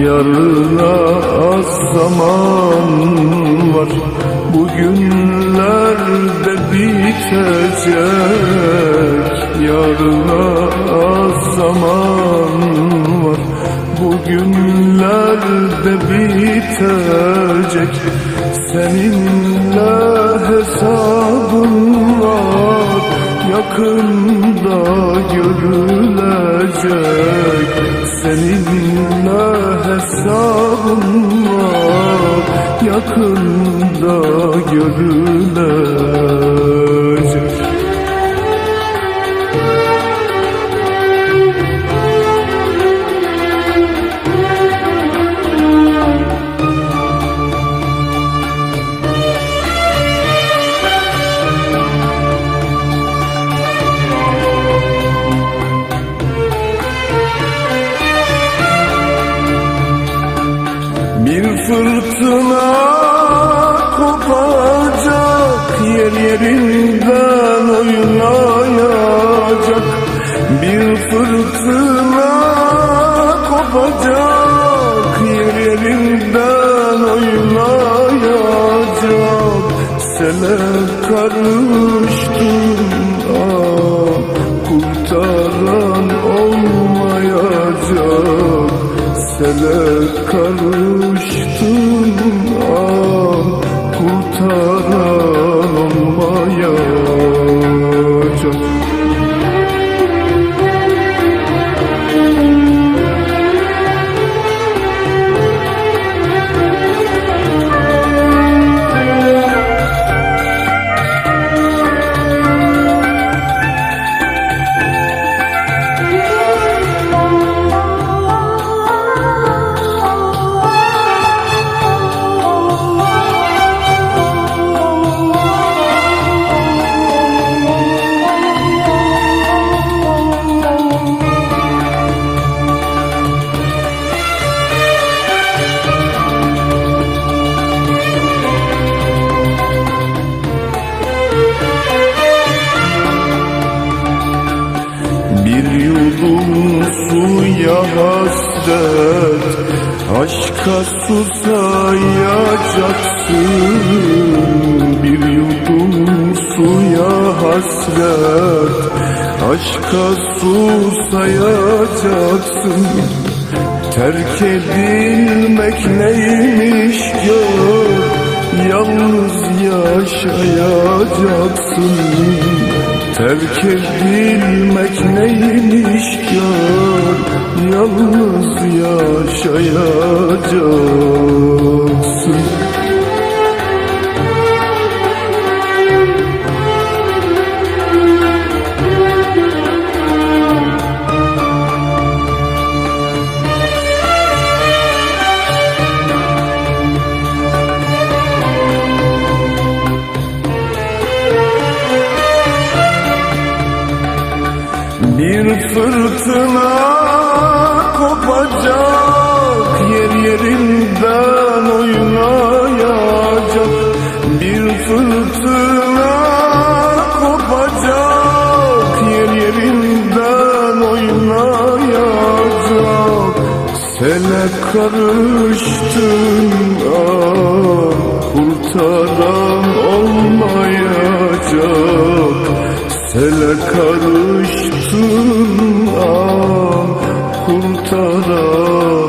Yarına az zaman var. Bugünlerde bitecek. Yarına az zaman var. Bugünlerde bitecek. Seninle hesabım var. Yakında görülecek. Seninle hesabım var Yakında görülecek kopacak Yer yerinden oynayacak Sele karıştın ah, Kurtaran olmayacak. Sele karıştın ah Kurtaran hasret Aşka susayacaksın Bir yudum suya hasret. Aşka susayacaksın Terk edilmek neymiş gör Yalnız yaşayacaksın Terk edilmek neymiş yaşayacaksın. Bir fırtına kopacak. Yer yerinden oynayacak. Bir fırtına kopacak. Yer yerinden oynayacak. Sele karıştın ah Kurtaran olmayacak. Sele karıştın ah kurtaramam